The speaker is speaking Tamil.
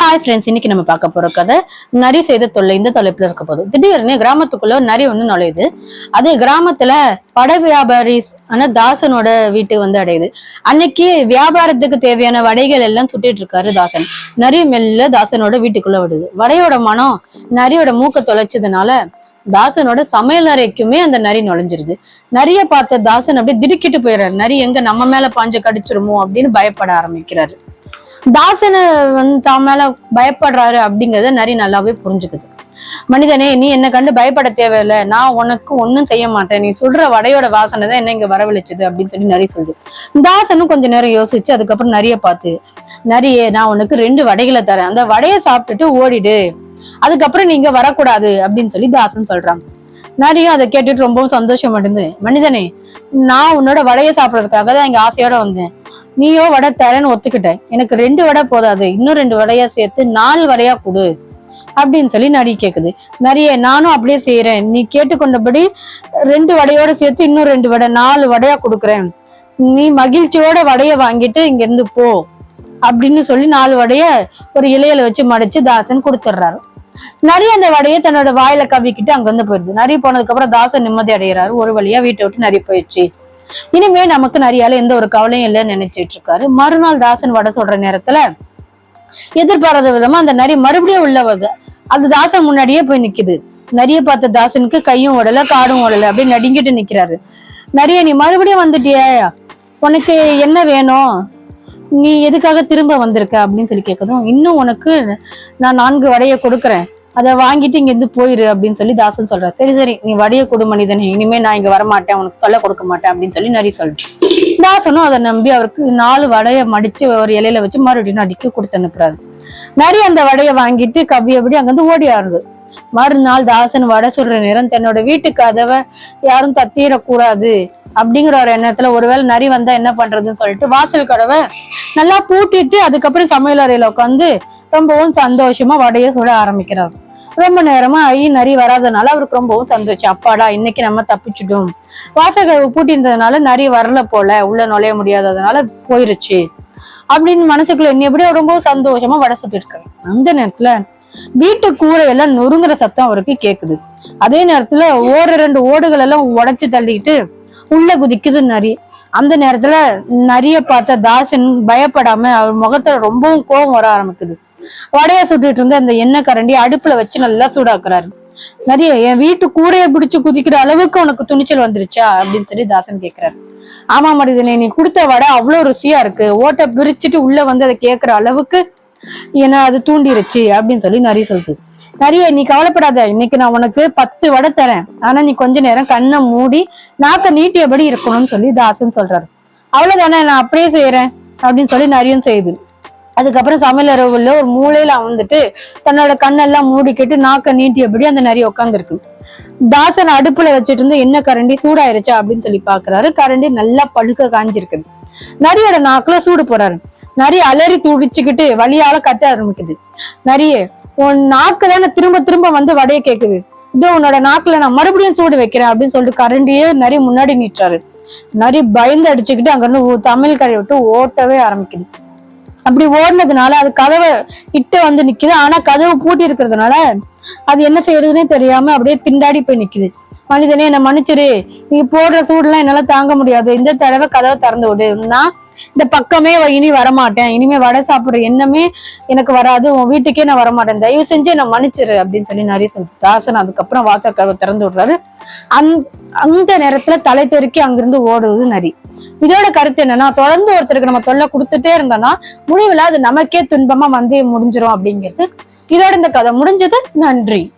ஹாய் ஃப்ரெண்ட்ஸ் இன்னைக்கு நம்ம பார்க்க போற கதை நரி செய்த தொல்லை இந்த தலைப்புல இருக்க போகுது. திடீர்னு கிராமத்துக்குள்ள நரி ஒண்ணு நுழையுது. அது கிராமத்துல பட வியாபாரி ஆனா தாசனோட வீட்டுக்கு வந்து அடையுது. அன்னைக்கு வியாபாரத்துக்கு தேவையான வடைகள் எல்லாம் சுட்டிட்டு இருக்காரு தாசன். நரி மெல்ல தாசனோட வீட்டுக்குள்ள விடுது வடையோட மனம் நரியோட மூக்க தொலைச்சதுனால தாசனோட சமையல் அறைக்குமே அந்த நரி நுழைஞ்சிருது. நரிய பார்த்த தாசன் அப்படியே திடுக்கிட்டு போயிடுறாரு. நரி எங்க நம்ம மேல பாஞ்சு கடிச்சிருமோ? அப்படின்னு பயப்பட ஆரம்பிக்கிறாரு. தாசனை வந்து தான் மேல பயப்படுறாரு அப்படிங்கறத நரி நல்லாவே புரிஞ்சுக்குது. மனிதனே நீ என்ன கண்டு பயப்பட தேவையில்ல. நான் உனக்கு ஒன்றும் செய்ய மாட்டேன். நீ சொல்ற வடையோட வாசனை தான் என்ன இங்க வரவழைச்சது அப்படின்னு சொல்லி நரி சொல்லுது. தாசனும் கொஞ்ச நேரம் யோசிச்சு அதுக்கப்புறம் நரிய பார்த்து நரியே நான் உனக்கு ரெண்டு வடைகளை தரேன். அந்த வடையை சாப்பிட்டுட்டு ஓடிடு. அதுக்கப்புறம் நீங்க வரக்கூடாது அப்படின்னு சொல்லி தாசன் சொல்றாங்க. நரியும் அதை கேட்டுட்டு ரொம்பவும் சந்தோஷம் அடைந்து மனிதனே நான் உன்னோட வடையை சாப்பிடறதுக்காக தான் இங்க ஆசையோட வந்தேன். நீயோ வடை தரேன்னு ஒத்துக்கிட்டேன். எனக்கு ரெண்டு வடை போதாது இன்னும் ரெண்டு வடையா சேர்த்து நாலு வடையா கொடு அப்படின்னு சொல்லி நரி கேக்குது. நரியே நானும் அப்படியே செய்யறேன் நீ கேட்டுக்கொண்டபடி ரெண்டு வடையோட சேர்த்து இன்னும் ரெண்டு வடை நாலு வடையா கொடுக்குறேன். நீ மகிழ்ச்சியோட வடைய வாங்கிட்டு இங்க இருந்து போ அப்படின்னு சொல்லி நாலு வடைய ஒரு இலையில வச்சு மடிச்சு தாசன் கொடுத்துட்றாரு. நரி அந்த வடையை தன்னோட வாயில கவிக்கிட்டு அங்க போயிடுது. போயிருது நரி போனதுக்கு அப்புறம் தாசன் நிம்மதி அடைகிறாரு ஒரு வழியா வீட்டை விட்டு நரி போயிடுச்சு. இனிமே நமக்கு நிறையால எந்த ஒரு கவலையும் இல்லைன்னு நினைச்சிட்டு இருக்காரு. மறுநாள் தாசன் வடை சொல்ற நேரத்துல எதிர்பாராத விதமா அந்த நரி மறுபடியும் உள்ள வருது. அது தாசன் முன்னாடியே போய் நிக்குது. நரிய பார்த்த தாசனுக்கு கையும் ஓடல காடும் ஓடல அப்படியே நடுங்கிட்டு நிக்கிறாரு. நரிய நீ மறுபடியும் வந்துட்டியா? உனக்கு என்ன வேணும்? நீ எதுக்காக திரும்ப வந்திருக்க? அப்படின்னு சொல்லி கேட்கதும் இன்னும் உனக்கு நான் நான்கு வடைய கொடுக்குறேன். அதை வாங்கிட்டு இங்கேருந்து போயிரு அப்படின்னு சொல்லி தாசன் சொல்கிறார் சரி சரி நீ வடிய கொடு மனிதனே இனிமே நான் இங்க வரமாட்டேன் உனக்கு தொல்லை கொடுக்க மாட்டேன் அப்படின்னு சொல்லி நரி சொல்றேன் தாசனும் அதை நம்பி அவருக்கு நாலு வடைய மடிச்சு ஒரு இலையில வச்சு மறுபடியும் அடிக்க கொடுத்து அனுப்புறாரு. நரி அந்த வடையை வாங்கிட்டு கவ்வியபடி அங்கிருந்து ஓடி ஆறுது. மறுநாள் தாசன் வடை சொல்ற நேரம் தன்னோட வீட்டு கதவை யாரும் தத்திடக்கூடாது அப்படிங்கிற ஒரு எண்ணத்துல ஒருவேளை நரி வந்தா என்ன பண்றதுன்னு சொல்லிட்டு வாசல் கதவை நல்லா பூட்டிட்டு அதுக்கப்புறம் சமையல் அறையில உட்காந்து ரொம்பவும் சந்தோஷமா வடைய சுட ஆரம்பிக்கிறார். ரொம்ப நேரமா ஐ நரி வராதனால அவருக்கு ரொம்பவும் சந்தோஷம். அப்பாடா இன்னைக்கு நம்ம தப்பிச்சிட்டோம். வாசல் பூட்டியிருந்ததுனால நரி வரல போல உள்ள நுழைய முடியாததுனால போயிருச்சு. அப்படின்னு மனசுக்குள்ள எண்ணியபடி அவர் ரொம்பவும் சந்தோஷமா வடை சுட்டு இருக்காங்க அந்த நேரத்துல வீட்டு கூரை எல்லாம் நொறுங்குற சத்தம் அவருக்கு கேக்குது. அதே நேரத்துல ஓர ரெண்டு ஓடுகள் எல்லாம் உடைச்சு தள்ளிட்டு உள்ள குதிக்குது நரி. அந்த நேரத்துல நரிய பார்த்த தாசன் பயப்படாம அவர் முகத்துல ரொம்பவும் கோபம் வர ஆரம்பிக்குது. வடைய சுட்டுட்டு இருந்த அந்த எண்ணெய் கரண்டி அடுப்புல வச்சு நல்லா சூடாக்குறாரு. நிறைய என் வீட்டு கூரைய பிடிச்சு குதிக்கிற அளவுக்கு உனக்கு துணிச்சல் வந்துருச்சா? அப்படின்னு சொல்லி தாசன் கேக்குறாரு. ஆமா மனிதனே நீ கொடுத்த வடை அவ்வளவு ருசியா இருக்கு. ஓட்டை பிரிச்சுட்டு உள்ள வந்து அதை கேக்குற அளவுக்கு என்ன அது தூண்டிருச்சு அப்படின்னு சொல்லி நிறைய சொல்லுது. நிறைய நீ கவலைப்படாத. இன்னைக்கு நான் உனக்கு பத்து வடை தரேன். ஆனா நீ கொஞ்ச நேரம் கண்ணை மூடி நாக்க நீட்டியபடி இருக்கணும்னு சொல்லி தாசன் சொல்றாரு. அவ்வளவுதானே நான் அப்படியே செய்யறேன் அப்படின்னு சொல்லி நிறையும் செய்யுது. அதுக்கப்புறம் சமையல் அறைவுல ஒரு மூலையில அமர்ந்துட்டு தன்னோட கண்ணெல்லாம் மூடிக்கிட்டு நாக்க நீட்டியபடி அந்த நரி உட்காந்துருக்கு தாசன் அடுப்புல வச்சுட்டு இருந்து என்ன கரண்டி? சூடாயிருச்சா? அப்படின்னு சொல்லி பாக்குறாரு. கரண்டி நல்லா பழுக்க காஞ்சிருக்குது. நரியோட நாக்குல சூடு போறாரு. நரி அலறி துடிச்சுக்கிட்டு வழியால கத்த ஆரம்பிக்குது. நரியே உன் நாக்கு தானே திரும்ப திரும்ப வந்து வடைய கேக்குது. இதோ உன்னோட நாக்குல நான் மறுபடியும் சூடு வைக்கிறேன் அப்படின்னு சொல்லிட்டு கரண்டியே நரி முன்னாடி நீட்டுறாரு. நரி பயந்து அடிச்சுக்கிட்டு அங்க இருந்து தமிழ் கரையை விட்டு ஓட்டவே ஆரம்பிக்குது. அப்படி ஓடினதுனால அது கதவை இட்டு வந்து நிக்குது. ஆனா கதவு பூட்டி இருக்கிறதுனால அது என்ன செய்யறதுன்னே தெரியாம அப்படியே திண்டாடி போய் நிக்குது. மனிதனே என்ன மன்னிச்சிரு. நீ போடுற சூடுலாம் என்னால தாங்க முடியாது. இந்த தடவை கதவை திறந்து விடு. நான் இந்த பக்கமே இனி வரமாட்டேன். இனிமே வடை சாப்பிடுற எண்ணமே எனக்கு வராது. உன் வீட்டுக்கே நான் வரமாட்டேன். தயவு செஞ்சு நான் மன்னிச்சிரு அப்படின்னு சொல்லி நிறைய சொல்லிட்டு. தாசன் அதுக்கப்புறம் வாசல் கதவை திறந்து விடுறாரு. அந் அந்த நேரத்துல தலை தெருக்கி அங்கிருந்து ஓடுவது நரி. இதோட கருத்து என்னன்னா தொடர்ந்து ஒருத்தருக்கு நம்ம தொல்லை கொடுத்துட்டே இருந்தோம்னா முடிவுல அது நமக்கே துன்பமா வந்து முடிஞ்சிரும் அப்படிங்கிறது. இதோட இந்த கதை முடிஞ்சது. நன்றி.